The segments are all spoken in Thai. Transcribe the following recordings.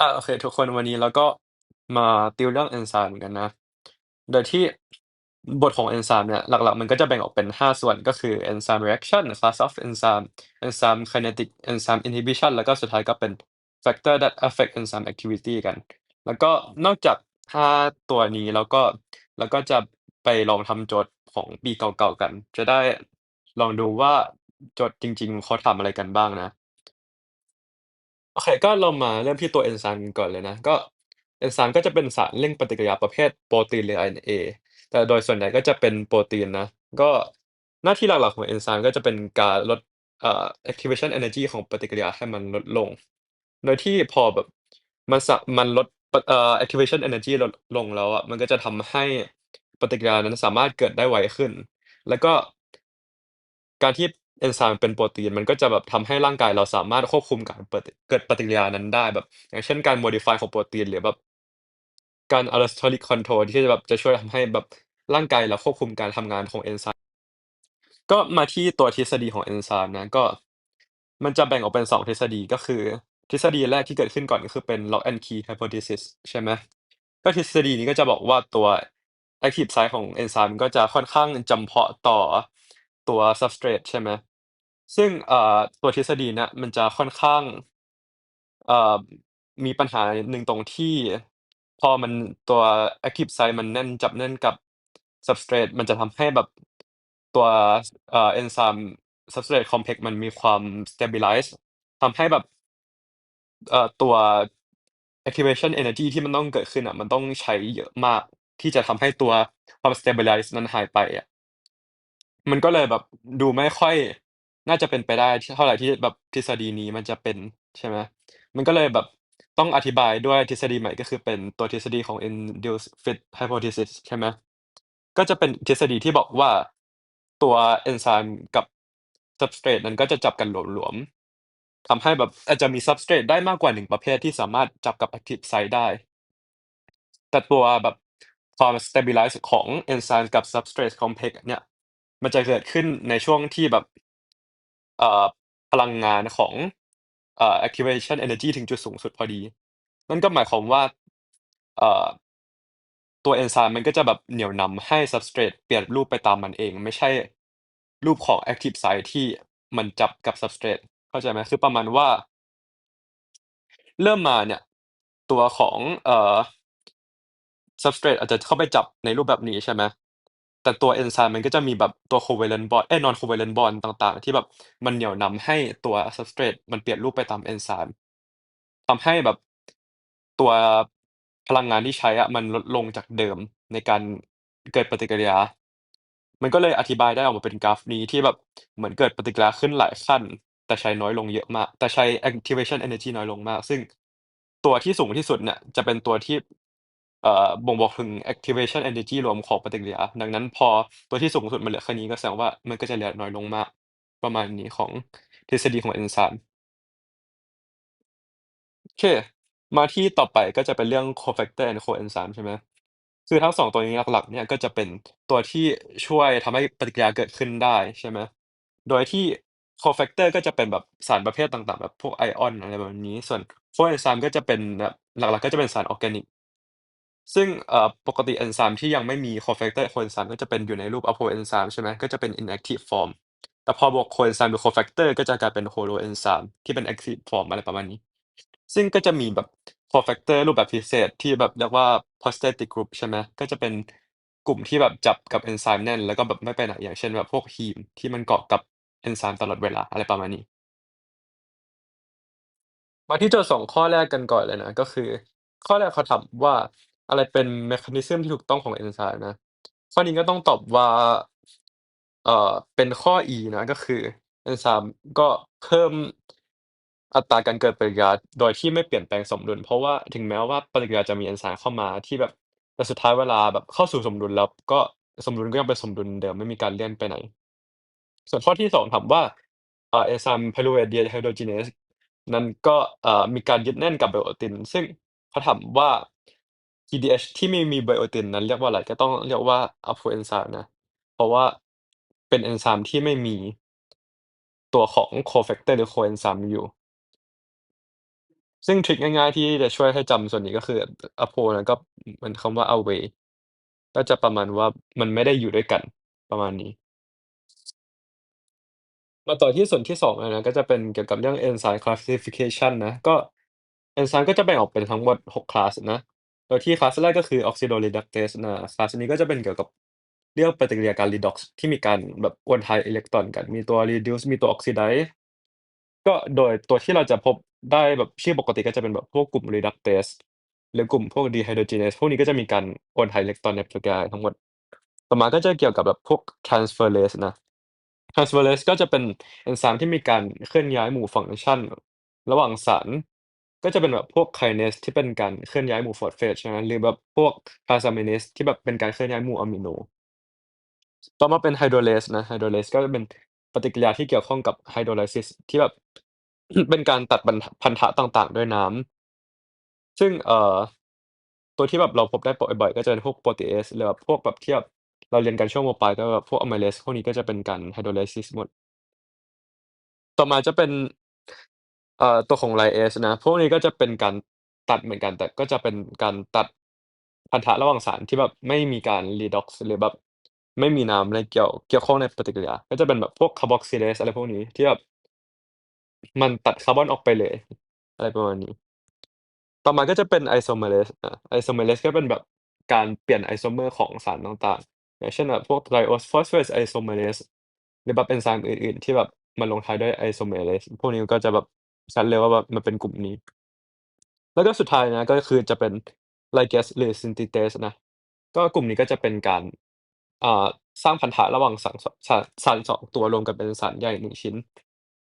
อ่าโอเคทุกคนวันนี้เราก็มาติวเรื่องเอนไซม์เหมือนกันนะ โดยที่บทของเอนไซม์เนี่ยหลักๆ มันก็จะแบ่งออกเป็น 5 ส่วนก็คือ enzyme reaction class of enzyme enzyme kinetic enzyme inhibition แล้วก็สุดท้ายก็เป็น factor that affect enzyme activity กัน แล้วก็นอกจาก 5 ตัวนี้แล้วก็เราก็จะไปลองทำโจทย์ของปีเก่าๆกัน จะได้ลองดูว่าโจทย์จริงๆเขาทำอะไรกันบ้างนะ โอเค ก็เรามาเริ่มที่ตัวเอนไซม์กันก่อนเลยนะ ก็เอนไซม์ก็จะเป็นสารเร่งปฏิกิริยาประเภทโปรตีนหรือ RNA แต่โดยส่วนใหญ่ก็จะเป็นโปรตีนนะ ก็หน้าที่หลักๆของเอนไซม์ก็จะเป็นการลดเอ่อ activation energy ของปฏิกิริยาให้มันลดลง โดยที่พอแบบมันสะมันลดปเอ่อ activation energy ลดลงแล้วอะมันก็จะทำให้ปฏิกิริยานั้นสามารถเกิดได้ไวขึ้น แล้วก็การที่ เอนไซม์เป็นโปรตีนมันก็จะแบบทำให้ร่างกายเราสามารถควบคุมการเปิดเกิดปฏิกิริยานั้นได้แบบ อย่างเช่นการ modify ของโปรตีนหรือแบบการ allosteric control ที่จะแบบจะช่วยทำให้แบบร่างกายเราควบคุมการทำงานของเอนไซม์ก็มาที่ตัวทฤษฎีของเอนไซม์นะก็ มันจะแบ่งออกเป็น2ทฤษฎีก็คือ ทฤษฎีแรกที่เกิดขึ้นก่อนก็คือเป็น lock and key hypothesis ใช่ไหมก็ทฤษฎีนี้ก็จะบอกว่าตัว active site ของเอนไซม์ก็จะค่อนข้างจำเพาะต่อตัว substrate ใช่ไหม ซึ่ง เอ่อ ตัวทฤษฎีเนี้ยมันจะค่อนข้าง เอ่อ มีปัญหาหนึ่งตรงที่ พอมัน ตัว active site มันแน่น จับแน่นกับ substrate มันจะทำให้แบบ ตัว เอ่อ enzyme substrate complex มันมีความ stabilize ทำให้แบบ เอ่อ ตัว activation energy ที่มันต้องเกิดขึ้นอะ มันต้องใช้เยอะมาก ที่จะทำให้ตัวความ stabilize นั้นหายไปอะ มันก็เลยแบบดูไม่ค่อย น่าจะเป็นไปได้ที่เท่าไรที่แบบทฤษฎีนี้มันจะเป็น ใช่ไหม มันก็เลยแบบต้องอธิบายด้วยทฤษฎีใหม่ ก็คือเป็นตัวทฤษฎีของ induced fit hypothesis ใช่ไหม ก็จะเป็นทฤษฎีที่บอกว่าตัวเอนไซม์กับ substrate นั้นก็จะจับกันหลวมๆทำให้แบบอาจจะมี substrate ได้มากกว่าหนึ่งประเภทที่สามารถจับกับ active site ได้ แต่ตัวแบบความ stabilize ของเอนไซม์กับ substrate complex เนี่ย มันจะเกิดขึ้นในช่วงที่แบบ เอ่อ พลังงานของ เอ่อ activation energy ถึงจุดสูงสุดพอดี นั่นก็หมายความว่า เอ่อ ตัวเอนไซม์มันก็จะแบบเหนี่ยวนำให้ substrate เปลี่ยนรูปไปตามมันเอง ไม่ใช่รูปของ active site ที่มันจับกับ substrate เข้าใจไหม คือประมาณว่า เริ่มมาเนี่ย ตัวของ เอ่อ substrate อาจจะเข้าไปจับในรูปแบบนี้ ใช่ไหม แต่ตัวเอนไซม์มันก็จะมีแบบตัว covalent bond เอ๊ย non covalent bond ต่างๆ ที่แบบมันเหนี่ยวนำให้ตัว substrate มันเปลี่ยนรูปไปตามเอนไซม์ทำให้แบบตัวพลังงานที่ใช้อะมันลดลงจากเดิมในการเกิดปฏิกิริยา มันก็เลยอธิบายได้ออกมาเป็นกราฟนี้ที่แบบเหมือนเกิดปฏิกิริยาขึ้นหลายขั้น แต่ใช้น้อยลงเยอะมาก แต่ใช้ activation energy น้อยลงมาก ซึ่งตัวที่สูงที่สุดเนี่ยจะเป็นตัวที่ เอ่อ บ่งบอกถึง activation energy รวมของปฏิกิริยา ดังนั้นพอตัวที่สูงสุดมันเหลือแค่นี้ ก็แสดงว่ามันก็จะเหลือน้อยลงมาก ประมาณนี้ของทฤษฎีของเอนไซม์ โอเค มาที่ต่อไปก็จะเป็นเรื่อง cofactor and coenzyme ใช่ไหม คือทั้งสองตัวนี้หลัก ๆ เนี่ย ก็จะเป็นตัวที่ช่วยทำให้ปฏิกิริยาเกิดขึ้นได้ ใช่ไหม โดยที่ cofactor ก็จะเป็นแบบสารประเภทต่าง ๆ แบบพวกไอออน อะไรแบบนี้ ส่วน coenzyme ก็จะเป็นแบบ หลัก ๆ ก็จะเป็นสารออร์แกนิก ซึ่ง เอ่อ ปกติเอนไซม์ที่ยังไม่มี cofactor coenzyme ก็จะเป็นอยู่ในรูป apoenzyme ใช่ไหม ก็จะเป็น inactive form แต่พอบวก coenzyme หรือ cofactor ก็จะกลายเป็น holoenzyme ที่เป็น active form อะไรประมาณนี้ ซึ่งก็จะมีแบบ cofactor รูปแบบพิเศษที่แบบเรียกว่า prosthetic group ใช่ไหม ก็จะเป็นกลุ่มที่แบบจับกับเอนไซม์แน่น แล้วก็แบบไม่ไปไหน อย่างเช่น แบบพวก heme ที่มันเกาะกับเอนไซม์ตลอดเวลา อะไรประมาณนี้ มาที่โจทย์สองข้อแรกกันก่อนเลยนะ ก็คือข้อแรกเขาถามว่า อะไรเป็น mechanism ที่ถูกต้องของเอนไซม์นะ ข้อนี้ก็ต้องตอบว่า เอ่อ เป็นข้อ E นะ ก็คือเอนไซม์ก็เพิ่มอัตราการเกิดปฏิกิริยาโดยที่ไม่เปลี่ยนแปลงสมดุล เพราะว่าถึงแม้ว่าปฏิกิริยาจะมีเอนไซม์เข้ามาที่แบบ แต่สุดท้ายเวลาแบบเข้าสู่สมดุลแล้ว ก็สมดุลก็ยังเป็นสมดุลเดิม ไม่มีการเลื่อนไปไหน ส่วนข้อที่สองถามว่าอ่าเอนไซม์ pyruvate dehydrogenase นั้นก็ เอ่อ มีการยึดแน่นกับไบโอติน ซึ่งเขาถามว่า PDH ที่ไม่มีไบโอตินนั้นเรียกว่าอะไร ก็ต้องเรียกว่า Apoenzyme นะ เพราะว่าเป็นเอนไซม์ที่ไม่มีตัวของ cofactor หรือ coenzyme อยู่ ซึ่งทริกง่ายๆที่จะช่วยให้จำส่วนนี้ก็คือ uphold แล้วก็เหมือนคำว่า away ก็จะประมาณว่ามันไม่ได้อยู่ด้วยกันประมาณนี้ มาต่อที่ส่วนที่2เลยนะก็จะเป็นเกี่ยวกับเรื่อง Enzyme Classification นะ ก็ Enzyme ก็จะแบ่งออกเป็นทั้งหมด6คลาสนะ โดยที่คลาสแรกก็คือ Oxidoreductase นะคลาสนี้ก็จะเป็นเกี่ยวกับเรื่องปฏิกิริยาการ Redox ที่มีการแบบโอนถ่ายอิเล็กตรอนกัน มีตัว Reduce มีตัว Oxidize ก็โดยตัวที่เราจะพบได้แบบชื่อปกติก็จะเป็นแบบพวกกลุ่ม Reductase หรือกลุ่มพวก Dehydrogenase พวกนี้ก็จะมีการโอนถ่ายอิเล็กตรอนในปฏิกิริยาทั้งหมด ต่อมาก็จะเกี่ยวกับแบบพวก Transferase นะ Transferase ก็จะเป็น Enzyme ที่มีการเคลื่อนย้ายหมู่ฟังก์ชัน ระหว่างสาร ก็จะเป็นแบบพวก Kinase ที่เป็นการเคลื่อนย้ายหมู่ Phosphate ใช่ไหม หรือแบบพวก Transaminase ที่แบบเป็นการเคลื่อนย้ายหมู่อะมิโน ต่อมาเป็น Hydrolase นะ Hydrolase ก็จะเป็นปฏิกิริยาที่เกี่ยวข้องกับ Hydrolysis ที่แบบ เป็นการตัดบรรพันธะต่าง ๆ ด้วยน้ำ ซึ่ง เอ่อ ตัวที่แบบเราพบได้บ่อย ๆ ก็จะเป็นพวก Protease หรือแบบพวกแบบที่แบบเราเรียนกันช่วง ม.ปลาย ก็แบบพวก Amylase พวกนี้ก็จะเป็นการ Hydrolysis หมด ต่อมาจะเป็น เอ่อ ตัวของ Lyase นะ พวกนี้ก็จะเป็นการตัดเหมือนกัน แต่ก็จะเป็นการตัดพันธะระหว่างสารที่แบบไม่มีการ Redox หรือแบบไม่มีน้ำอะไรเกี่ยว เกี่ยวข้องในปฏิกิริยา ก็จะเป็นแบบพวก Carboxylase อะไรพวกนี้ ที่แบบ มันตัดคาร์บอนออกไปเลย อะไรประมาณนี้ ต่อมาก็จะเป็น Isomerase อา Isomerase ก็เป็นแบบการเปลี่ยน Isomer ของสารต่าง ๆ อย่างเช่น แบบพวก Triose Phosphate Isomerase หรือแบบ Enzyme อื่น ๆ ที่แบบมันลงท้ายด้วย Isomerase พวกนี้ก็จะแบบ ชัดเลยว่าแบบมันเป็นกลุ่มนี้ แล้วก็สุดท้ายนะ ก็คือจะเป็น Ligase หรือ Synthetase นะ ก็กลุ่มนี้ก็จะเป็นการ อ่า สร้างพันธะระหว่างสาร ส สาร สาร 2 ตัวรวมกันเป็นสารใหญ่ 1 ชิ้น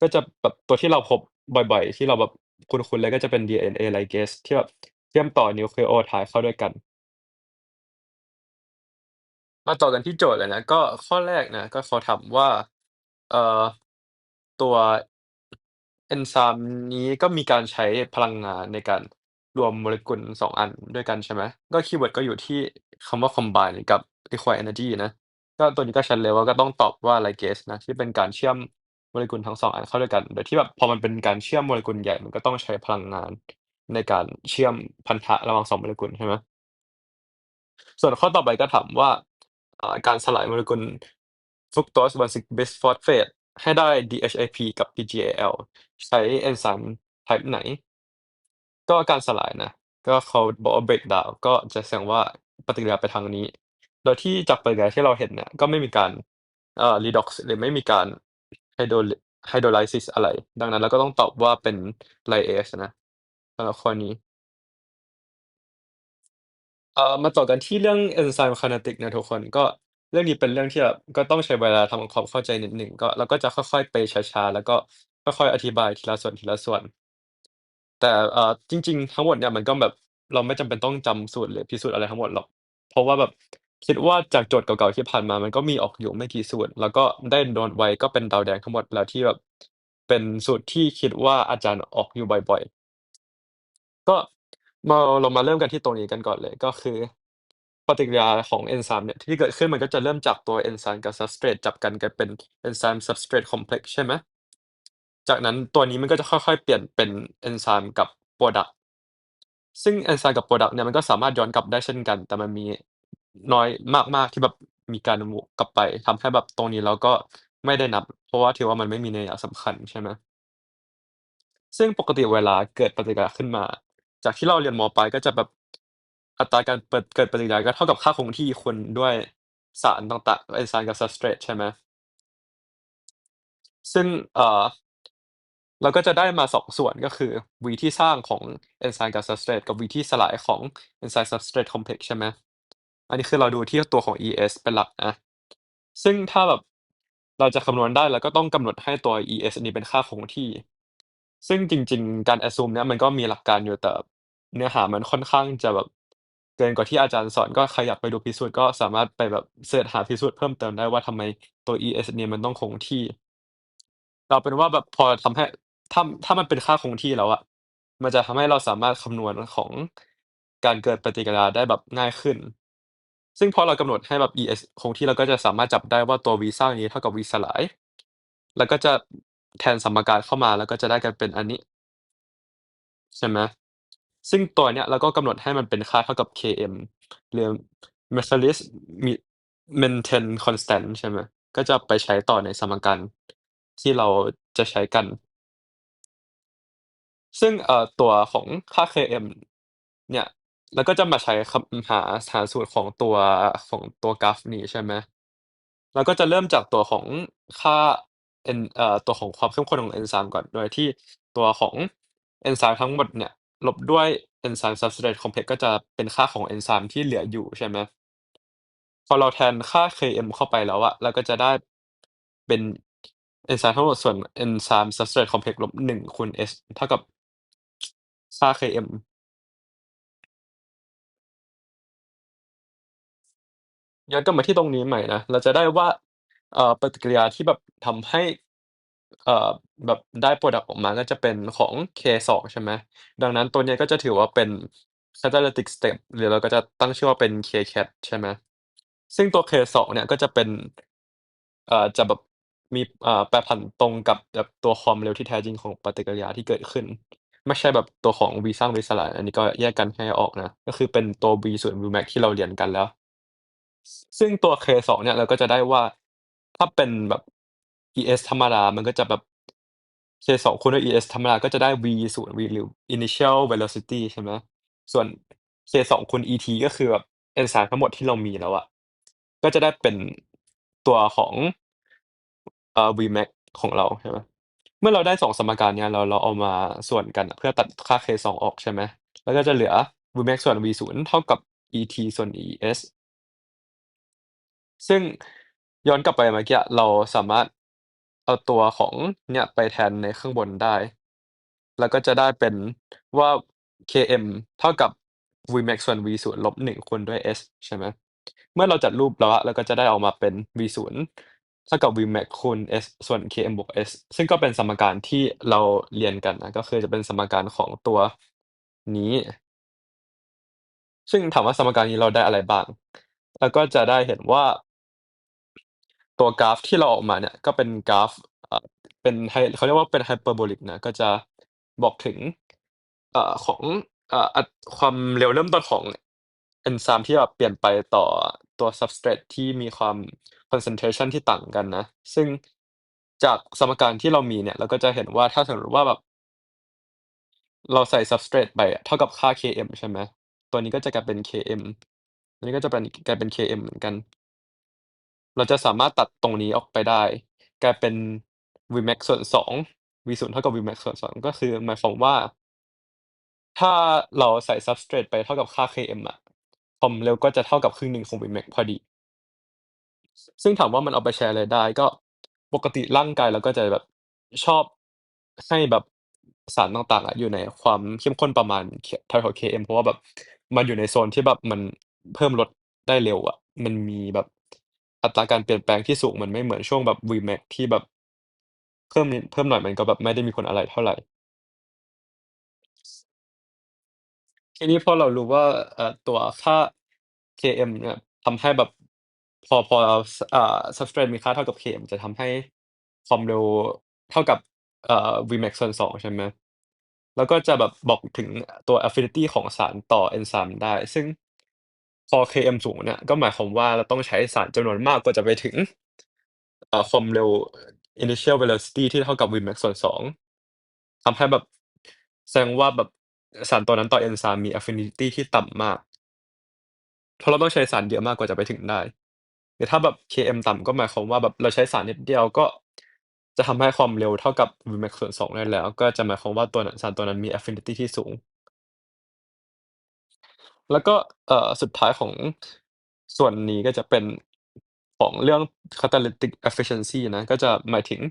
ก็จะแบบตัวที่เราพบบ่อย ๆ ที่เราแบบคุ้น ๆ เลย ก็จะเป็น DNA Ligase ที่แบบเชื่อมต่อนิวคลีโอไทด์เข้าด้วยกัน มาต่อกันที่โจทย์เลยนะ ก็ข้อแรกนะ ก็เขาถามว่า เอ่อ ตัว Enzyme นี้ก็มีการใช้พลังงานในการรวมโมเลกุล2อันด้วยกันใช่ไหม ก็คีย์เวิร์ดก็อยู่ที่คำว่า combine กับ require energy นะ ก็ตัวนี้ก็ชัดเลยว่าก็ต้องตอบว่า Ligase นะ ที่เป็นการเชื่อมโมเลกุลทั้ง2อันเข้าด้วยกัน โดยที่แบบพอมันเป็นการเชื่อมโมเลกุลใหญ่ มันก็ต้องใช้พลังงานในการเชื่อมพันธะระหว่าง2โมเลกุลใช่ไหม ส่วนข้อต่อไปก็ถามว่าอ่าการสลายโมเลกุล Fructose 1,6 Bisphosphate ให้ได้ DHAP กับ PGAL ใช้ Enzyme type ไหน ก็การสลายนะ ก็เขาบอกว่า break down ก็จะแสดงว่าปฏิกิริยาไปทางนี้ โดยที่จากปฏิกิริยาที่เราเห็นเนี่ยก็ไม่มีการเอ่อ Redox หรือไม่มีการ hydrolysis อะไร ดังนั้นเราก็ต้องตอบว่าเป็น Lyase นะสำหรับข้อนี้เอ่อมาต่อกันที่เรื่อง Enzyme Kinetics นะทุกคนก็ เรื่องนี้เป็นเรื่องที่แบบก็ต้องใช้เวลาทำความเข้าใจนิดหนึ่ง ก็ เราก็จะค่อย ๆ ไปช้า ๆ แล้วก็ค่อย ๆ อธิบายทีละส่วนๆแต่ เอ่อ จริง ๆ ทั้งหมดเนี่ยมันก็แบบ เราไม่จำเป็นต้องจำสูตร หรือพิสูจน์อะไรทั้งหมดหรอก เพราะว่าแบบ คิดว่าจากโจทย์เก่า ๆ ที่ผ่านมามันก็มีออกอยู่ไม่กี่สูตร แล้วก็ได้โน้ตไว้ ก็เป็นดาวแดงทั้งหมดแล้วที่แบบเป็นสูตรที่คิดว่าอาจารย์ออกอยู่บ่อย ๆ ก็ มา เรามาเริ่มกันที่ตรงนี้กันก่อนเลย ก็คือ ปฏิกิริยาของ Enzyme เนี่ยที่เกิดขึ้นมันก็จะเริ่มจากตัว Enzyme กับ Substrate จับกันกลายเป็น Enzyme Substrate Complex ใช่ไหมจากนั้นตัวนี้มันก็จะค่อยๆ เปลี่ยนเป็น Enzyme กับ Product ซึ่ง Enzyme กับ Product เนี่ยมันก็สามารถย้อนกลับได้เช่นกัน แต่มันมีน้อยมากๆที่แบบมีการวตกลับไปทำให้แบบตรงนี้เราก็ไม่ได้นับ เพราะว่าถือว่ามันไม่มีนัยสำคัญใช่ไหมซึ่งปกติเวลาเกิดปฏิกิริยาขึ้นมา จากที่เราเรียนม.ปลายก็จะแบบ อัตราการเปิดเกิดปฏิกิริยาก็เท่ากับค่าคงที่คูณด้วยสารต่างๆ Enzyme กับ Substrate ใช่ไหมซึ่งเอ่อเราก็จะได้มา2ส่วนก็คือ V ที่สร้างของ Enzyme กับ Substrate กับ V ที่สลายของ Enzyme Substrate Complex ใช่ไหมอันนี้คือเราดูที่ตัวของ ES เป็นหลักนะซึ่งถ้าแบบเราจะคำนวณได้เราก็ต้องกำหนดให้ตัว ES อันนี้เป็นค่าคงที่ ซึ่งจริง ๆ การ assume เนี่ยมันก็มีหลักการอยู่แต่เนื้อหามันค่อนข้างจะแบบ เกินกว่าที่อาจารย์สอน ก็ใครอยากไปดูพิสูจน์ก็สามารถไปแบบเซิร์ชหาพิสูจน์เพิ่มเติมได้ว่าทำไมตัว ES นี้มันต้องคงที่เอาเป็นว่าแบบพอทำให้ ถ้า ถ้ามันเป็นค่าคงที่แล้วอะ มันจะทำให้เราสามารถคำนวณของการเกิดปฏิกิริยาได้แบบง่ายขึ้น ซึ่งพอเรากำหนดให้แบบ ES คงที่ เราก็จะสามารถจับได้ว่าตัว V สร้างนี้เท่ากับ V สลาย แล้วก็จะแทนสมการเข้ามา แล้วก็จะได้กลายเป็นอันนี้ ใช่ไหม ซึ่งตัวเนี้ยเราก็กำหนดให้มันเป็นค่าเท่ากับ Km หรือ Mercallis Mi Maintain Constant ใช่ไหมก็จะไปใช้ต่อในสมการที่เราจะใช้กัน ซึ่งเอ่อตัวของค่า Km เนี่ยเราก็จะมาใช้คำหาหาสูตรของตัวของตัวกราฟนี้ใช่ไหมเราก็จะเริ่มจากตัวของค่า n เอ่อตัวของความเข้มข้นของเอนไซม์ก่อนโดยที่ตัวของเอนไซม์ทั้งหมดเนี่ย ลบด้วย Enzyme Substrate Complex ก็จะเป็นค่าของเอนไซม์ที่เหลืออยู่ใช่ไหมพอเราแทนค่า Km เข้าไปแล้วอะเราก็จะได้เป็นเอนไซม์ทั้งหมดส่วน Enzyme Substrate Complex ลบ1คูณ S เท่ากับค่า Km ย้อนกลับมาที่ตรงนี้ใหม่นะ เราจะได้ว่าเอ่อปฏิกิริยาที่แบบทำให้ เอ่อ แบบได้ พรอดักต์ ออกมา ก็จะเป็นของ K2 ใช่ไหม ดังนั้นตัวเนี้ยก็จะถือว่าเป็น Catalytic Step หรือเราก็จะตั้งชื่อว่าเป็น Kcat ใช่ไหม ซึ่งตัว K2 เนี่ยก็จะเป็น เอ่อ จะแบบมี อ่า แปรผันตรงกับแบบตัวความเร็วที่แท้จริงของปฏิกิริยาที่เกิดขึ้น ไม่ใช่แบบตัวของ V สร้าง V สลาย อันนี้ก็แยกกันให้ออกนะ ก็คือเป็นตัว V ส่วน Vmax ที่เราเรียนกันแล้ว ซึ่งตัว K2 เนี่ย เราก็จะได้ว่า ถ้าเป็นแบบ ES ธรรมดา มันก็จะแบบ K2 คูณด้วย ES ธรรมดา ก็จะได้ V0 V หรือ Initial Velocity ใช่ไหม ส่วน K2 คูณ ET ก็คือแบบเอนไซม์ทั้งหมดที่เรามีแล้วอะก็จะได้เป็นตัวของเอ่อ Vmax ของเราใช่ไหม เมื่อเราได้2สมการเนี้ยเราเราเอามาส่วนกันอะเพื่อตัดค่า K2 องออกใช่ไหม แล้วก็จะเหลือ Vmax ส่วน V0 เท่ากับ ET ส่วน ES ซึ่งย้อนกลับไปเมื่อกี้เราสามารถ เอาตัวของเนี่ยไปแทนในข้างบนได้ แล้วก็จะได้เป็นว่า Km เท่ากับ Vmax ส่วน V0 ลบ1คูณด้วย S ใช่ไหมเมื่อเราจัดรูปแล้วอะเราก็จะได้ออกมาเป็น V0 เท่ากับ Vmax คูณ S ส่วน Km บวก S ซึ่งก็เป็นสมการที่เราเรียนกันนะก็คือจะเป็นสมการของตัวนี้ ซึ่งถามว่าสมการนี้เราได้อะไรบ้างเราก็จะได้เห็นว่า ตัวกราฟที่เราออกมาเนี่ยก็เป็นกราฟอ่าเป็นไฮเขาเรียกว่าเป็น Hyperbolic นะ ก็จะบอกถึงเอ่อของอ่าอัตความเร็วเริ่มต้นของเอนไซม์ที่แบบเปลี่ยนไปต่อตัว Substrate ที่มีความ Concentration ที่ต่างกันนะ ซึ่งจากสมการที่เรามีเนี่ย เราก็จะเห็นว่าถ้าสมมติว่าแบบ เราใส่ Substrate ไปอะเท่ากับค่า Km ใช่ไหม ตัวนี้ก็จะกลายเป็น Km อันนี้ก็จะเป็นกลายเป็น Km เหมือนกัน เราจะสามารถตัดตรงนี้ออกไปได้ กลายเป็น Vmax ส่วน2 V0 เท่ากับ Vmax ส่วน2ก็คือหมายความว่า ถ้าเราใส่ Substrate ไปเท่ากับค่า Km อะความเร็วก็จะเท่ากับครึ่งหนึ่งของ Vmax พอดี ซึ่งถามว่ามันเอาไปใช้อะไรได้ก็ปกติร่างกายเราก็จะแบบชอบให้แบบสารต่างๆอะอยู่ในความเข้มข้นประมาณเท่าๆ Km เพราะว่าแบบมันอยู่ในโซนที่แบบมันเพิ่มลดได้เร็วอะมันมีแบบ อัตราการเปลี่ยนแปลงที่สูง มันไม่เหมือนช่วงแบบ Vmax ที่แบบ เพิ่มนิดเพิ่มหน่อยมันก็แบบไม่ได้มีผลอะไรเท่าไร ทีนี้พอเรารู้ว่า เอ่อ ตัวค่า Km เนี่ยทำให้แบบ พอ พอ ส อ่า Substrate มีค่าเท่ากับ Km จะทำให้ความเร็วเท่ากับ เอ่อ Vmax ส่วน 2 ใช่ไหม แล้วก็จะแบบบอกถึง ตัว Affinity ของสารต่อเอนไซม์ได้ ซึ่ง พอ Km สูงเนี่ย ก็หมายความว่าเราต้องใช้สารจำนวนมากกว่าจะไปถึงอ่าความเร็ว Initial Velocity ที่เท่ากับ Vmax ส่วน2ทำให้แบบแสดงว่าแบบสารตัวนั้นต่อเอนไซม์มี Affinity ที่ต่ำมาก เพราะเราต้องใช้สารเยอะมากกว่าจะไปถึงได้แต่ถ้าแบบ Km ต่ำก็หมายความว่าแบบเราใช้สารนิดเดียวก็จะทำให้ความเร็วเท่ากับ Vmax ส่วน2ได้แล้ว ก็จะหมายความว่าตัวนั้นสารตัวนั้นมี Affinity ที่สูง แล้วก็ เอ่อ สุดท้ายของส่วนนี้ก็จะเป็นของเรื่อง Catalytic Efficiency นะ ก็จะหมายถึง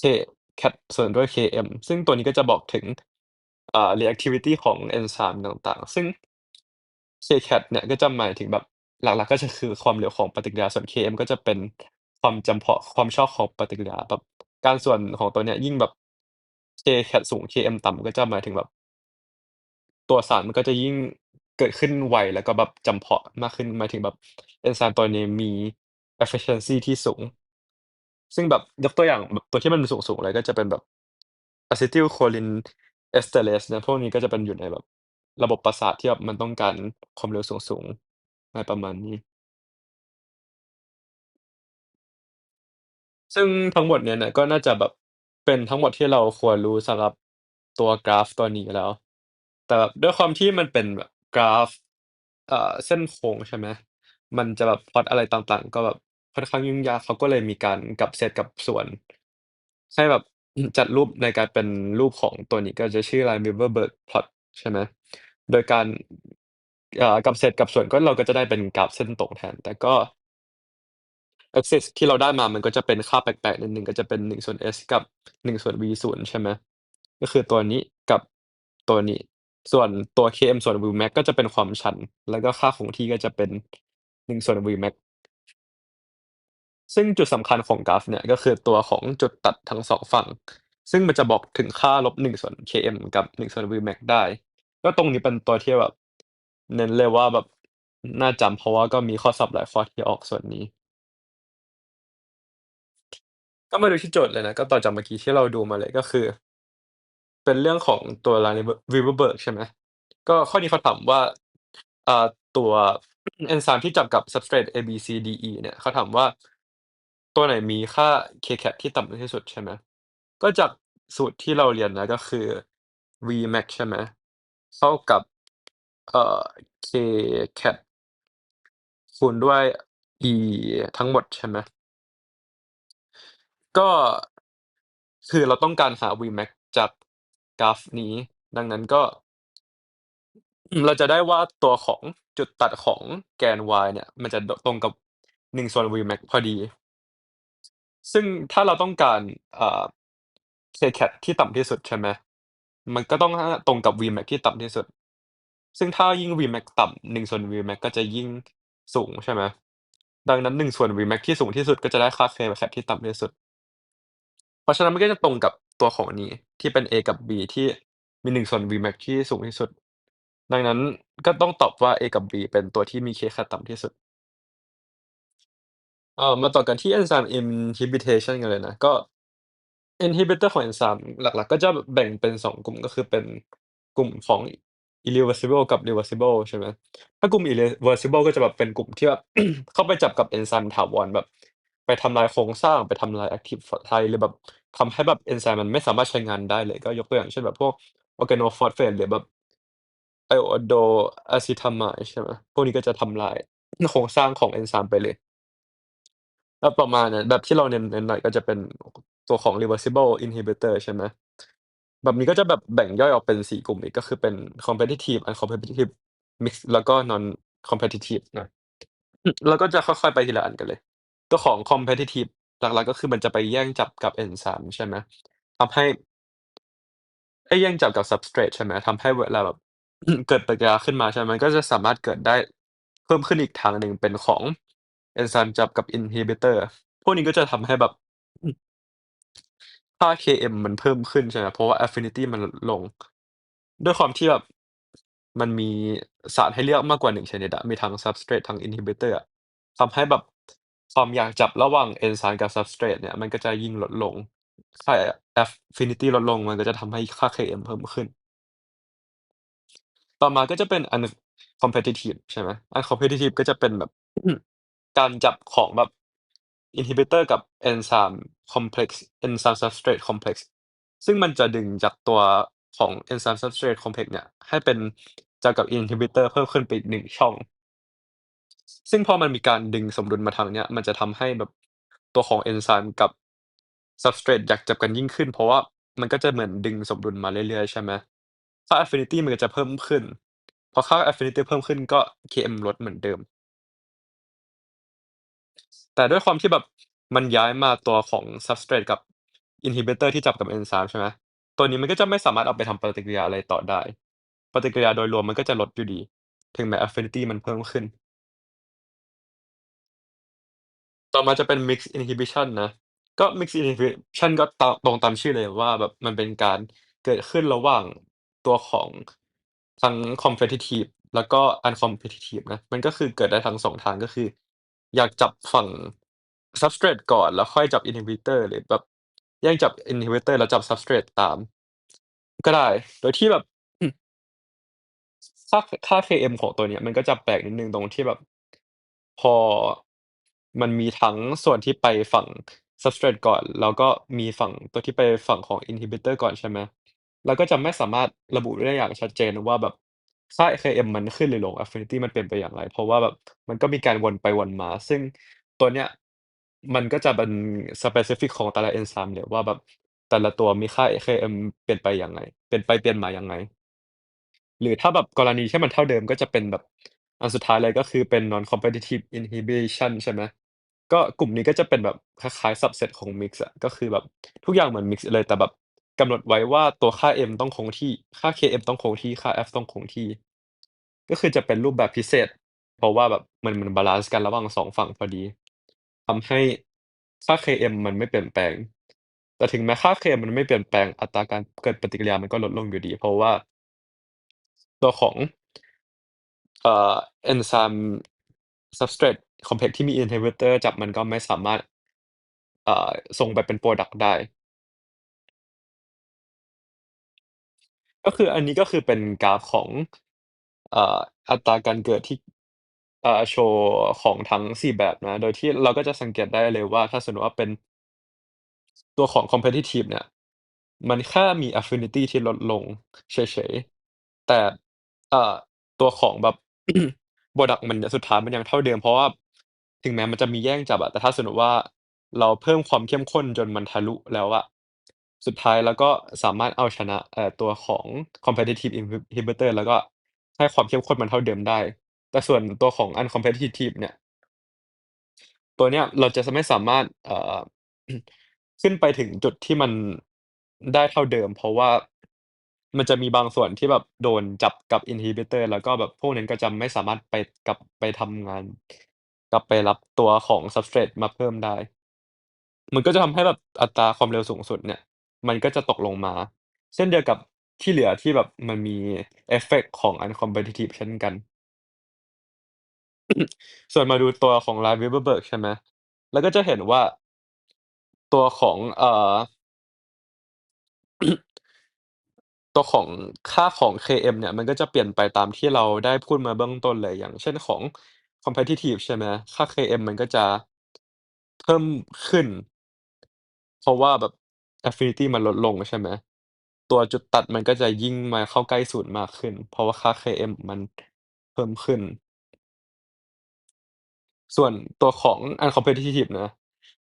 Kcat ส่วนด้วย Km ซึ่งตัวนี้ก็จะบอกถึง อ่า Reactivity ของเอนไซม์ต่าง ๆ ซึ่ง Kcat เนี่ยก็จะหมายถึงแบบ หลัก ๆ ก็จะคือความเร็วของปฏิกิริยา ส่วน Km ก็จะเป็นความจำเพาะ ความชอบของปฏิกิริยา แบบการส่วนของตัวเนี้ยยิ่งแบบ Kcat สูง Km ต่ำ ก็จะหมายถึงแบบ ตัวสารมันก็จะยิ่ง เกิดขึ้นไว แล้วก็แบบจำเพาะมากขึ้น หมายถึงแบบเอนไซม์ตัวนี้มี Efficiency ที่สูง ซึ่งแบบยกตัวอย่างแบบตัวที่มันสูง ๆ เลยก็จะเป็นแบบ Acetylcholine esterase เนี่ยพวกนี้ก็จะเป็นอยู่ในแบบระบบประสาทที่แบบมันต้องการความเร็วสูง ๆ อะไรประมาณนี้ ซึ่งทั้งหมดเนี้ยเนี่ยก็น่าจะแบบเป็นทั้งหมดที่เราควรรู้สำหรับตัวกราฟตัวนี้แล้ว แต่แบบด้วยความที่มันเป็นแบบ กราฟอ่าเส้นโค้งใช่ไหม มันจะแบบพอตอะไรต่าง ๆ ก็แบบค่อนข้างยุ่งยาก เขาก็เลยมีการกลับเศษกลับส่วน ให้แบบ อืม จัดรูปในกายเป็นรูปของตัวนี้ ก็จะชื่อ Lineweaver-Burk plot ใช่ไหม โดยการอ่ากลับเศษกลับส่วน ก็ เราก็จะได้เป็นกราฟเส้นตรงแทน แต่ก็ Axis ที่เราได้มามันก็จะเป็นค่าแปลก ๆ นิดหนึ่ง ก็จะเป็น 1/s กับ 1/v0 ใช่ไหม ก็คือตัวนี้กับตัวนี้ ส่วนตัว km ส่วน v max ก็จะเป็นความชัน แล้วก็ค่าคงที่ก็จะเป็น 1/Vmax ซึ่งจุดสำคัญของกราฟเนี่ยก็คือตัวของจุดตัดทั้ง2ฝั่ง ซึ่งมันจะบอกถึงค่า -1/km กับ 1/Vmax ได้ ก็ตรงนี้เป็นตัวที่แบบเน้นเลยว่าแบบน่าจำเพราะว่าก็มีข้อสอบหลายข้อที่ออกส่วนนี้ ก็มาดูที่โจทย์เลยนะ ก็ต่อจากเมื่อกี้ที่เราดูมาเลยก็คือ เป็นเรื่องของตัว Lineweaver-Burk ใช่ไหม ก็ข้อนี้เขาถามว่าอ่าตัว เอนไซม์ที่จับกับ Substrate A B C D E เนี่ยเขาถามว่าตัวไหนมีค่า kcat ที่ต่ำที่สุดใช่ไหม ก็จากสูตรที่เราเรียนนะก็คือ Vmax ใช่ไหมเท่ากับเอ่อ kcat คูณด้วย E ทั้งหมดใช่ไหม ก็คือเราต้องการหา Vmax กราฟนี้ ดังนั้นก็ เราจะได้ว่าตัวของจุดตัดของแกน y เนี่ย มันจะตรงกับ 1/Vmax พอดี ซึ่งถ้าเราต้องการอ่า kcat ที่ต่ำที่สุดใช่ไหมมันก็ต้องตรงกับ Vmax ที่ต่ำที่สุด ซึ่งถ้ายิ่ง Vmax ต่ำ 1/Vmax ก็จะยิ่งสูงใช่ไหมดังนั้น 1/Vmax ที่สูงที่สุดก็จะได้ค่า kcat ที่ต่ำที่สุด เพราะฉะนั้นมันก็จะตรงกับ ตัวของนี้ ที่เป็น A กับ B ที่มี 1/Vmax ที่สูงที่สุด ดังนั้นก็ต้องตอบว่า A กับ B เป็นตัวที่มี kcat ต่ำที่สุด เอ่อ มาต่อกันที่ Enzyme Inhibition กันเลยนะ ก็ Inhibitor ของ Enzyme หลัก ๆ ก็จะแบ่งเป็น 2 กลุ่ม ก็คือเป็นกลุ่มของ Irreversible กับ Reversible ใช่ไหม ถ้ากลุ่ม Irreversible ก็จะแบบเป็นกลุ่มที่แบบ เข้าไปจับกับ Enzyme ถาวร แบบไปทำลายโครงสร้าง ไปทำลาย Active Site หรือแบบ ทำให้แบบ Enzyme มันไม่สามารถใช้งานได้เลย ก็ยกตัวอย่างเช่นแบบพวก Organophosphate หรือแบบ Iodoacetamide ใช่ไหมพวกนี้ก็จะทำลายโครงสร้างของ Enzyme ไปเลย แล้วต่อมาเนี่ยแบบที่เราเน้นๆหน่อยก็จะเป็นตัวของ Reversible Inhibitor ใช่ไหมแบบนี้ก็จะแบบแบ่งย่อยออกเป็น4กลุ่มอีกก็คือเป็น Competitive Uncompetitive mix แล้วก็ Non-competitive นะ อือเราก็จะค่อยๆ ไปทีละอันกันเลย ตัวของ Competitive หลัก ๆ ก็คือมันจะไปแย่งจับกับ Enzyme ใช่ไหม ทำให้ ไอ้แย่งจับกับ Substrate ใช่ไหม ทำให้เวลาแบบ เกิดปฏิกิริยาขึ้นมา ใช่ไหม มันก็จะสามารถเกิดได้เพิ่มขึ้นอีกทางหนึ่ง เป็นของ Enzyme จับกับ Inhibitor พวกนี้ก็จะทำให้แบบ อือค่า Km มันเพิ่มขึ้น ใช่ไหม เพราะว่า Affinity มันลดลง ด้วยความที่แบบ มันมีสารให้เลือกมากกว่า 1 ชนิดอะ มีทั้ง Substrate ทั้ง Inhibitor อะ ทำให้แบบ ความอยากจับระหว่าง Enzyme กับ Substrate เนี่ย มันก็จะยิ่งลดลงใช่ Affinity ลดลง มันก็จะทำให้ค่า Km เพิ่มขึ้น ต่อมาก็จะเป็น Uncompetitive ใช่ไหม Uncompetitive ก็จะเป็นแบบ การจับของแบบ Inhibitor กับ Enzyme Complex Enzyme Substrate Complex ซึ่งมันจะดึงจากตัวของ Enzyme Substrate Complex เนี่ย ให้เป็นจับกับ Inhibitor เพิ่มขึ้นไปอีก1ช่อง ซึ่งพอมันมีการดึงสมดุลมาทางเนี้ย มันจะทำให้แบบตัวของ Enzyme กับ Substrate อยากจับกันยิ่งขึ้น เพราะว่ามันก็จะเหมือนดึงสมดุลมาเรื่อย ๆ ใช่ไหมค่า Affinity มันก็จะเพิ่มขึ้น พอค่า Affinity เพิ่มขึ้นก็ Km ลดเหมือนเดิม แต่ด้วยความที่แบบมันย้ายมาตัวของ Substrate กับ Inhibitor ที่จับกับ Enzyme ใช่ไหมตัวนี้มันก็จะไม่สามารถเอาไปทำปฏิกิริยาอะไรต่อได้ ปฏิกิริยาโดยรวมมันก็จะลดอยู่ดี ถึงแม้ Affinity มันเพิ่มขึ้น ต่อมาจะเป็น mix Inhibition นะ ก็ mix Inhibition ก็ตาตรงตามชื่อเลยว่าแบบมันเป็นการเกิดขึ้นระหว่างตัวของทั้ง Competitive แล้วก็ Uncompetitive นะ มันก็คือเกิดได้ทั้ง2ทาง ก็คือ อยากจับฝั่ง Substrate ก่อน แล้วค่อยจับ Inhibitor หรือแบบแย่งจับ Inhibitor แล้วจับ Substrate ตาม ก็ได้ โดยที่แบบ ค่าค่า KM ของตัวเนี้ยมันก็จะแปลกนิดนึงตรงที่แบบ พอ มันมีทั้งส่วนที่ไปฝั่ง Substrate ก่อน แล้วก็มีฝั่งตัวที่ไปฝั่งของ Inhibitor ก่อนใช่ไหมเราก็จะไม่สามารถระบุได้อย่างชัดเจนว่าแบบค่า KM มันขึ้นหรือลง Affinity มันเป็นไปอย่างไร เพราะว่าแบบมันก็มีการวนไปวนมา ซึ่งตัวเนี้ยมันก็จะเป็น Specific ของแต่ละ Enzyme เลยว่าแบบแต่ละตัวมีค่า KM เปลี่ยนไปยังไง เปลี่ยนไปเปลี่ยนมายังไง หรือถ้าแบบกรณีที่มันเท่าเดิมก็จะเป็นแบบอันสุดท้ายเลยก็คือเป็น Non-competitive inhibition ใช่ไหม ก็กลุ่มนี้ก็จะเป็นแบบคล้าย ๆ Subset ของ Mix อะ ก็คือแบบทุกอย่างเหมือน Mix เลย แต่แบบกำหนดไว้ว่าตัวค่า M ต้องคงที่ ค่า KM ต้องคงที่ ค่า F ต้องคงที่ ก็คือจะเป็นรูปแบบพิเศษ เพราะว่าแบบมันมันบาลันซ์กันระหว่าง 2 ฝั่งพอดี ทำให้ค่า KM มันไม่เปลี่ยนแปลง แต่ถึงแม้ค่า KM มันไม่เปลี่ยนแปลง อัตราการเกิดปฏิกิริยามันก็ลดลงอยู่ดี เพราะว่าตัวของ เอ่อ Enzyme Substrate Complex ที่มี Inhibitor จับมันก็ไม่สามารถอ่าส่งไปเป็นพรอดักต์ได้ ก็คืออันนี้ ก็คือเป็นกราฟของอ่าอัตราการเกิดที่อ่าโชว์ของทั้ง 4 แบบนะ โดยที่เราก็จะสังเกตได้เลยว่า ถ้าสมมุติว่าเป็น ตัวของ Competitive เนี่ย มันแค่มี Affinity ที่ลดลงเฉย ๆ แต่อ่าตัวของแบบ พรอดักต์ มัน สุดท้ายมันยังเท่าเดิม เพราะว่า ถึงแม้มันจะมีแย่งจับอะแต่ถ้าสมมติว่าเราเพิ่มความเข้มข้นจนมันทะลุแล้วอะสุดท้ายเราก็สามารถเอาชนะเอ่อตัวของ Competitive inhib Inhibitor แล้วก็ให้ความเข้มข้นมันเท่าเดิมได้ แต่ส่วนตัวของ Uncompetitive เนี่ย ตัวเนี้ยเราจะไม่สามารถเอ่อ ขึ้นไปถึงจุดที่มันได้เท่าเดิม เพราะว่ามันจะมีบางส่วนที่แบบโดนจับกับ Inhibitor แล้วก็แบบพวกนั้นก็จะไม่สามารถไปกลับไปทำงาน กลับไปรับตัวของ Substrate มาเพิ่มได้ มันก็จะทำให้แบบอัตราความเร็วสูงสุดเนี่ย มันก็จะตกลงมา เช่นเดียวกับที่เหลือที่แบบมันมีเอฟเฟกต์ของ Uncompetitive เช่นกัน ส่วนมาดูตัวของ Lineweaver-Burk ใช่ไหมเราก็จะเห็นว่า ตัวของ เอ่อ ตัวของค่าของ KM เนี่ย มันก็จะเปลี่ยนไปตามที่เราได้พูดมาเบื้องต้นเลย อย่างเช่นของ Competitive ใช่ไหมค่า KM มันก็จะเพิ่มขึ้น เพราะว่าแบบ Affinity มันลดลงใช่ไหมตัวจุดตัดมันก็จะยิ่งมาเข้าใกล้ศูนย์มากขึ้น เพราะว่าค่า KM มันเพิ่มขึ้น ส่วนตัวของ Uncompetitive นะ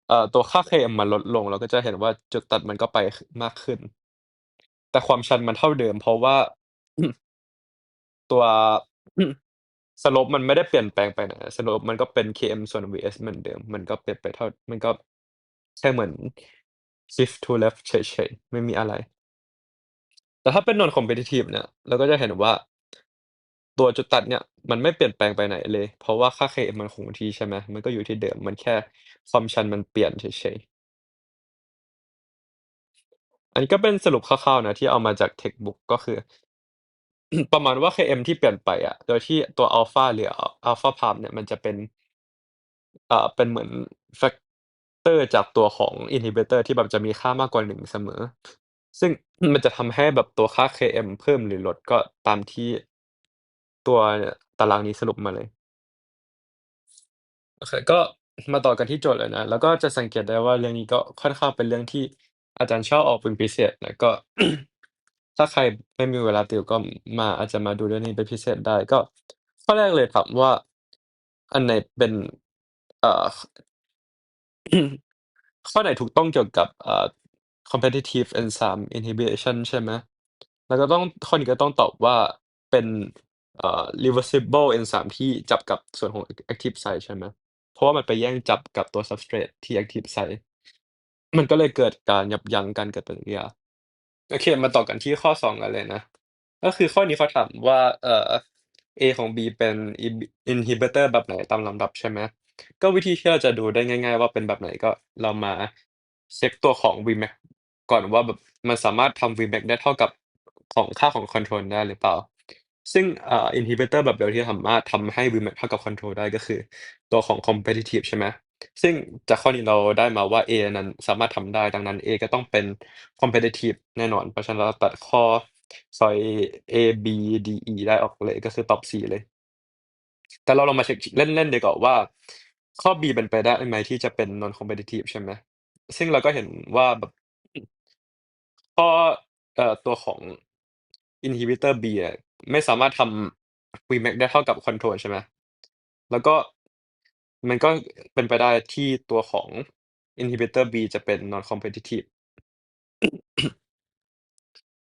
เอ่อตัวค่า KM มันลดลง เราก็จะเห็นว่าจุดตัดมันก็ไปมากขึ้น แต่ความชันมันเท่าเดิม เพราะว่า ตัว Slope มันไม่ได้เปลี่ยนแปลงไปไหน Slope มันก็เป็น KM ส่วน VS เหมือนเดิม มันก็เป็นไปเท่า มันก็แค่เหมือน Shift to left เฉยๆไม่มีอะไร แต่ถ้าเป็น Non-competitive เนี่ยเราก็จะเห็นว่า ตัวจุดตัดเนี่ย มันไม่เปลี่ยนแปลงไปไหนเลย เพราะว่าค่า KM มันคงที่ใช่ไหมมันก็อยู่ที่เดิม มันแค่ความชันมันเปลี่ยนเฉยๆอันนี้ก็เป็นสรุปคร่าวๆนะที่เอามาจาก Textbook ก็คือ ประมาณว่า KM ที่เปลี่ยนไปอะ โดยที่ตัว อัลฟา หรืออ Alpha Prime เนี่ย มันจะเป็นอ่าเป็นเหมือนแฟกเตอร์จากตัวของ Inhibitor ที่แบบจะมีค่ามากกว่า 1 เสมอ ซึ่ง มันจะทำให้แบบตัวค่า KM เพิ่มหรือลด ก็ตามที่ ตัว ตารางนี้สรุปมาเลย โอเค ก็มาต่อกันที่โจทย์เลยนะ แล้วก็จะสังเกตได้ว่า เรื่องนี้ก็ค่อนข้างเป็นเรื่องที่อาจารย์ชอบออกเป็นพิเศษนะก็ ถ้าใครไม่มีเวลาติวก็มา อาจจะมาดูเรื่องนี้เป็นพิเศษได้ ก็ข้อแรกเลยถามว่า อันไหนเป็น เอ่อ ข้อไหนถูกต้องเกี่ยวกับอ่า Competitive enzyme inhibition ใช่ไหมเราก็ต้อง ข้อนี้ก็ต้องตอบว่าเป็น เอ่อ reversible enzyme ที่จับกับส่วนของ active site ใช่ไหม เพราะว่ามันไปแย่งจับกับตัว Substrate ที่ active site มันก็เลยเกิดการยับยั้งการเกิดปฏิกิริยา โอเค มาต่อกันที่ข้อ2กันเลยนะ ก็คือข้อนี้เขาถามว่า เอ่อ A ของ B เป็น inhi Inhibitor แบบไหนตามลำดับใช่ไหม ก็วิธีที่เราจะดูได้ง่าย ๆ ว่าเป็นแบบไหนก็เรามาเช็กตัวของ Vmax ก่อนว่าแบบมันสามารถทำ Vmax ได้เท่ากับของค่าของ Control ได้หรือเปล่า ซึ่งอ่า Inhibitor แบบเดียวที่สามารถทำให้ Vmax เท่ากับ Control ได้ก็คือ ตัวของ Competitive ใช่ไหม ซึ่งจากข้อนี้เราได้มาว่า A นั้นสามารถทำได้ ดังนั้น A ก็ต้องเป็น competitive แน่นอน เพราะฉะนั้นเราตัดข้อชอย A B D E ได้ออกเลย ก็คือตอบ C เลย แต่เราลองมาเช็กชเล่น ๆ ดีกว่าว่า ข้อ B เป็นไปได้ไหมที่จะเป็น non competitive ใช่ไหม ซึ่งเราก็เห็นว่าแบบ ข้อ เอ่อ ตัวของ inhibitor B อะไม่สามารถทำ Vmax ได้เท่ากับ control ใช่ไหม แล้วก็ มันก็เป็นไปได้ที่ตัวของ inhibitor B จะเป็น non competitive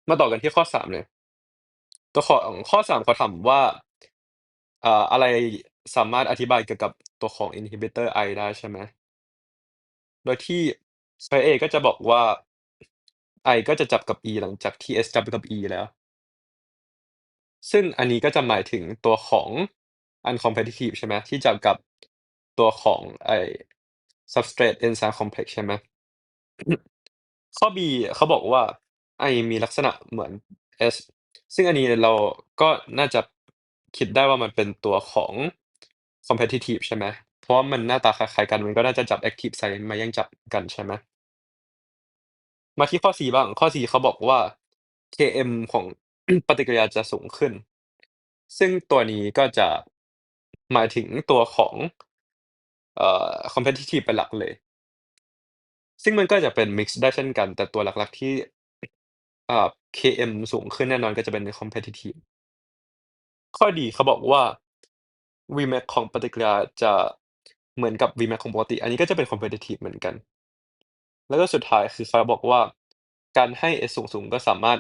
มาต่อกันที่ข้อ3เลย ตัวของข้อ3เขาถามว่าอ่าอะไรสามารถอธิบายเกี่ยวกับตัวของ inhibitor I ได้ใช่ไหม โดยที่ชอยซ์ A ก็จะบอกว่า I ก็จะจับกับ E หลังจากที่ S จับกับ E แล้ว ซึ่งอันนี้ก็จะหมายถึงตัวของ uncompetitive ใช่ไหมที่จับกับ ตัวของไอ้ substrate enzyme complex ใช่ไหม ข้อ B เขาบอกว่า I มีลักษณะเหมือน S ซึ่งอันนี้เราก็น่าจะคิดได้ว่ามันเป็นตัวของ competitive ใช่ไหม เพราะว่ามันหน้าตาคล้ายๆกัน มันก็น่าจะจับ active site มาแย่งจับกันใช่ไหม มาที่ข้อ C บ้าง ข้อ C เขาบอกว่า Km ของ ปฏิกิริยาจะสูงขึ้น ซึ่งตัวนี้ก็จะหมายถึงตัวของ เอ่อ competitive เป็นหลักเลย ซึ่งมันก็จะเป็นมิกซ์ได้เช่นกัน แต่ตัวหลัก ๆ ที่ เอ่า Km สูงขึ้นแน่นอนก็จะเป็น competitive ข้อดีเขาบอกว่า Vmax ของปฏิกิริยาจะเหมือนกับ Vmax ของปกติ อันนี้ก็จะเป็น competitive เหมือนกัน แล้วก็สุดท้าย คือเขาบอกว่า การให้ S สูง ๆ ก็สามารถ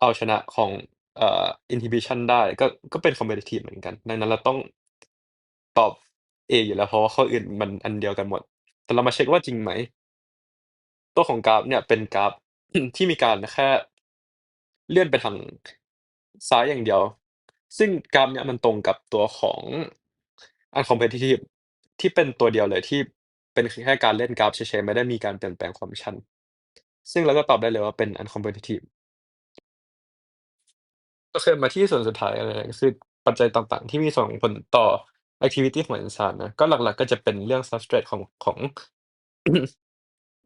เอาชนะของ เอ่อ inhibition ได้ ก็ ก็เป็น competitive เหมือนกัน ดังนั้นเราต้อง ตอบ A อยู่แล้ว เพราะว่าข้ออื่นมันอันเดียวกันหมด แต่เรามาเช็กว่าจริงไหม ตัวของกราฟเนี่ยเป็นกราฟ ที่มีการแค่ เลื่อนไปทาง ซ้ายอย่างเดียว ซึ่งกราฟเนี้ยมันตรงกับตัวของ uncompetitive ที่เป็นตัวเดียวเลยที่เป็นแค่การเล่นกราฟเฉย ๆ ไม่ได้มีการเปลี่ยนแปลงความชัน ซึ่งเราก็ตอบได้เลยว่าเป็น uncompetitive โอเคมาที่ส่วนสุดท้ายเลยก็คือปัจจัยต่าง ๆ ที่มีส่งผลต่อ แอกทิวิตีของเอนไซม์นะ ก็หลักๆก็จะเป็นเรื่อง substrate ของของ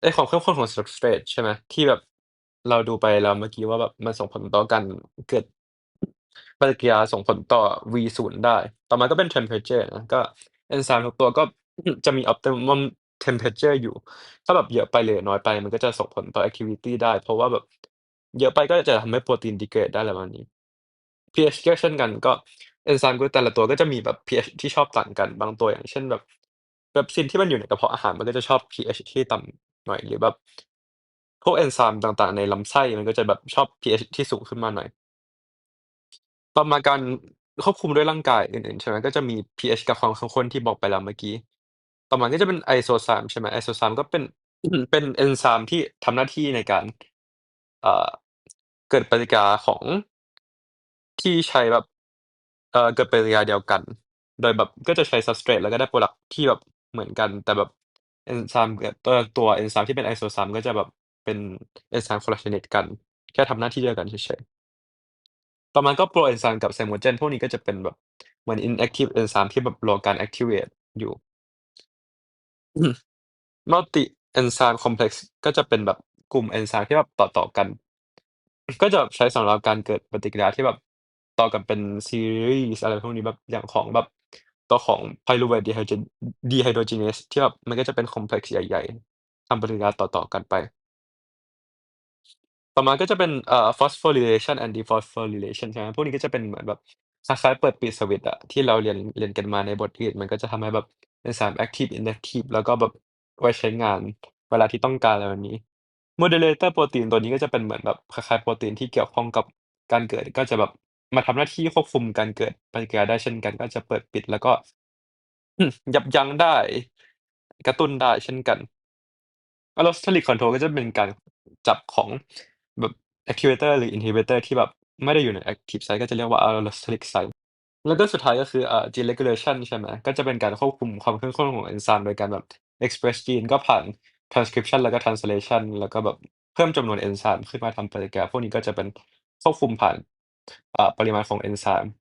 ไอความเข้มข้นของ substrate ใช่ไหมที่แบบเราดูไปแล้วเมื่อกี้ว่าแบบมันส่งผลต่อการเกิดปฏิกิริยาส่งผลต่อ V0 ได้ ต่อมาก็เป็น temperature นะก็เอนไซม์ทุกตัวก็ จะมี optimum temperature อยู่ ถ้าแบบเยอะไปหรือน้อยไป มันก็จะส่งผลต่อแอกทิวิตีได้ เพราะว่าแบบเยอะไปก็จะทำให้โปรตีน degrade ได้อะไรประมาณนี้ pH ก็เช่นกันก็ เอนไซม์ก็แต่ละตัวก็จะมีแบบ pH ที่ชอบต่างกันบางตัวอย่างเช่นแบบ Pepsin ที่มันอยู่ในกระเพาะอาหารมันก็จะชอบ pH ที่ต่ำหน่อย หรือแบบพวกเอนไซม์ต่างๆ ในลำไส้มันก็จะแบบชอบ pH ที่สูงขึ้นมาหน่อย ต่อมาการควบคุมด้วยร่างกายอื่นๆใช่ไหมก็จะมี pH กับความเข้มข้นที่บอกไปแล้วเมื่อกี้ ต่อมาก็จะเป็นไอโซไซม์ใช่ไหมไอโซไซม์ก็เป็น เป็นเอนไซม์ที่ทำหน้าที่ในการอ่าเกิดปฏิกิริยาของที่ใช้แบบ เอ่อ เกิดปฏิกิริยาเดียวกัน โดยแบบก็จะใช้ substrate แล้วก็ได้พรอดักต์ที่แบบเหมือนกัน แต่แบบเอนไซม์แบบตัว ตัวเอนไซม์ที่เป็นไอโซไซม์ก็จะแบบเป็นเอนไซม์คนละชนิดกัน แค่ทำหน้าที่เดียวกันเฉย ๆ ต่อมาก็ Proenzyme กับ Zymogen พวกนี้ก็จะเป็นแบบเหมือน inactive enzyme ที่แบบรอการ activate อยู่ Multi enzyme complex ก็จะเป็นแบบกลุ่มเอนไซม์ที่แบบต่อ ๆ กัน ก็จะใช้สำหรับการเกิดปฏิกิริยาที่แบบ ต่อกันเป็นซีรีส์ อะไรพวกนี้ แบบอย่างของแบบ ตัวของ Pyruvate dehygen dehydrogenase ที่แบบมันก็จะเป็นคอมเพล็กซ์ใหญ่ ๆ ทำปฏิกิริยาต่อ ๆ กันไป ต่อมาก็จะเป็น เอ่อ phosphorylation and dephosphorylation ใช่ไหม พวกนี้ก็จะเป็นเหมือนแบบ คล้าย ๆ เปิดปิดสวิตช์อะ ที่เราเรียน เรียนกันมาในบทอื่น มันก็จะทำให้แบบเอนไซม์ active inactive แล้วก็แบบไว้ใช้งานเวลาที่ต้องการ อะไรแบบนี้ Modulator protein ตัวนี้ก็จะเป็นเหมือนแบบคล้าย ๆ โปรตีนที่เกี่ยวข้องกับการเกิด ก็จะแบบ มาทำหน้าที่ควบคุมการเกิดปฏิกิริยาได้เช่นกัน ก็จะเปิดปิด แล้วก็ ยับยั้งได้ กระตุ้นได้เช่นกัน Allosteric control ก็จะเป็นการจับของแบบ activator หรือ inhibitor ที่แบบไม่ได้อยู่ใน active site ก็จะเรียกว่า allosteric site แล้วก็สุดท้ายก็คืออ่า gene regulation ใช่ไหมก็จะเป็นการควบคุมความเข้มข้นของเอนไซม์โดยการแบบ express gene ก็ผ่าน transcription แล้วก็ translation แล้วก็แบบเพิ่มจำนวนเอนไซม์ขึ้นมาทำปฏิกิริยาพวกนี้ก็จะเป็นควบคุมผ่าน ปริมาณของเอนไซม์